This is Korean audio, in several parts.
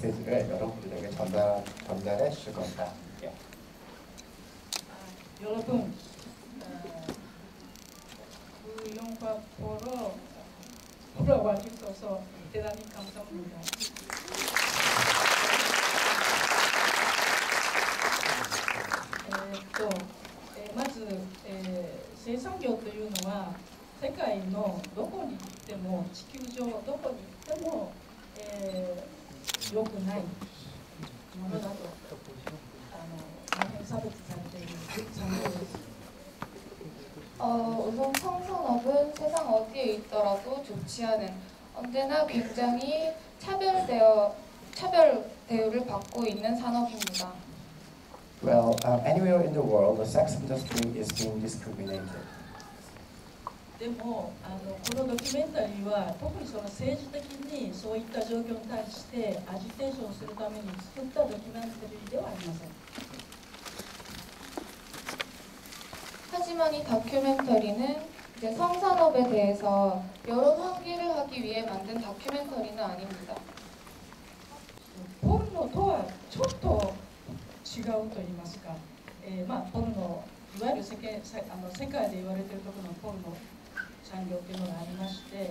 메시지를 여러분들에게 전달, 전달해 주실 겁니다. 예. 여러분, 그 영화 보러 보러 와주셔서 대단히 감사합니다. えーっと、えーまず、えー生産業というのは世界のどこに行っても地球上どこに行っても、えー 良くないものだとあの大変差別されている産業です。 어, 우선 성산업은 세상 어디에 있더라도 좋지 않은 언제나 굉장히 차별되어 차별 대우를 받고 있는 산업입니다. Well, um, anywhere in the world, the sex industry is being discriminated. でもあのこのドキュメンタリーは特にその政治的にそういった状況に対してアジテーションするために作ったドキュメンタリーではありません 하지만 이 다큐멘터리는 이제 성산업에 대해서 여론 환기를 하기 위해 만든 다큐멘터리는 아닙니다. ポルノとはちょっと違うと言いますか、えーまあ、ポルノいわゆる世間せあの世界で言われているところのポルノ 産業というのがありまして、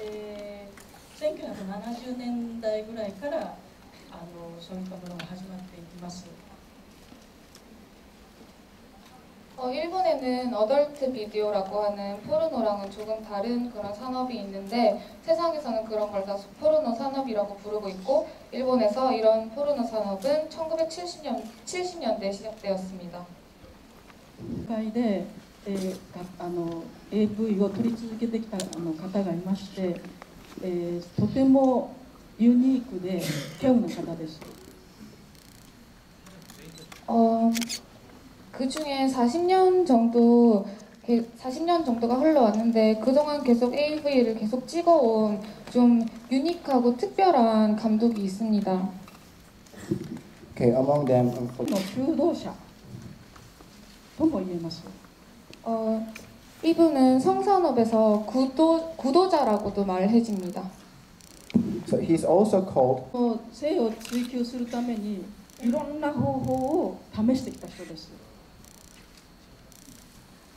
えー1970年代ぐらいからあのそういったものが始まっていきます。 어, 일본에는 어덜트 비디오라고 하는 포르노랑은 조금 다른 그런 산업이 있는데 세상에서는 그런 걸 다 포르노 산업이라고 부르고 있고 일본에서 이런 포르노 산업은 1970년 70년대에 시작되었습니다. 会で、 えーかあの AV を撮り続けてきたあの方がいまして、えーとてもユニークで稀有な方です。 어, 그 중에 40년 정도 40년 정도가 흘러왔는데 그동안 계속 AV를 계속 찍어온 좀 유니크하고 특별한 감독이 있습니다. Okay, among them, um, for- の求道者とも言えます。 어, 이분은 성산업에서 구도, 구도자라고도 말을 해집니다. so he's also called この性を追求するためにいろんな方法を試してきた人です。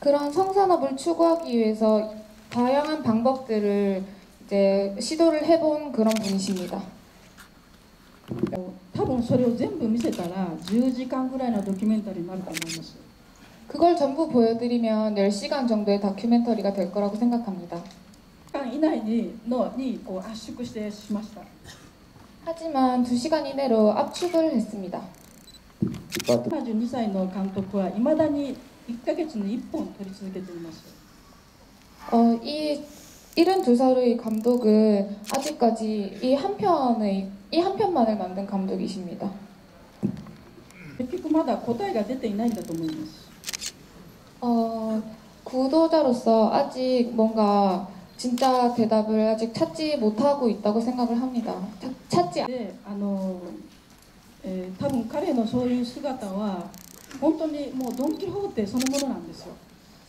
그런 성산업을 추구하기 위해서 다양한 방법들을 이제 시도를 해본 그런 분이십니다. 多分それを全部見せたら10時間ぐらいのドキュメンタリーになると思います。 그걸 전부 보여드리면 10시간 정도의 다큐멘터리가 될 거라고 생각합니다. 時間以内にのにこう圧縮してしました。 하지만 2시간 이내로 압축을 했습니다. but 72歳の監督はいまだに1ヶ月に1本撮り続けています。 어, 이 72살의 감독은 아직까지 이 한 편의 이 한 편만을 만든 감독이십니다. 結局まだ答えが出ていないんだと思います。 어, 구도자로서 아직 뭔가 진짜 대답을 아직 찾지 못하고 있다고 생각을 합니다. 찾, 찾지 않... で、あの、えー多分彼のそういう姿は本当にもうドン・キホーテそのものなんですよ。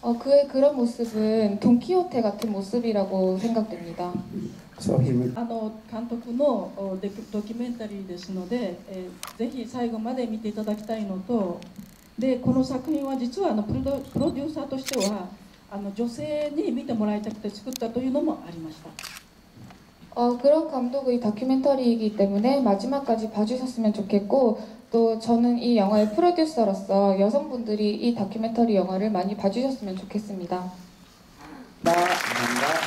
어, 그의 그런 모습은 돈키호테 같은 모습이라고 생각됩니다. so he will あの監督のおデドキュメンタリーですので、えーぜひ最後まで見ていただきたいのと でこの作品は実はあのプロドプロデューサーとしてはあの女性に見てもらいたくて作ったというのもありました 어, 그런 감독의 다큐멘터리이기 때문에 마지막까지 봐주셨으면 좋겠고 또 저는 이 영화의 프로듀서로서 여성분들이 이 다큐멘터리 영화를 많이 봐주셨으면 좋겠습니다. 감사합니다.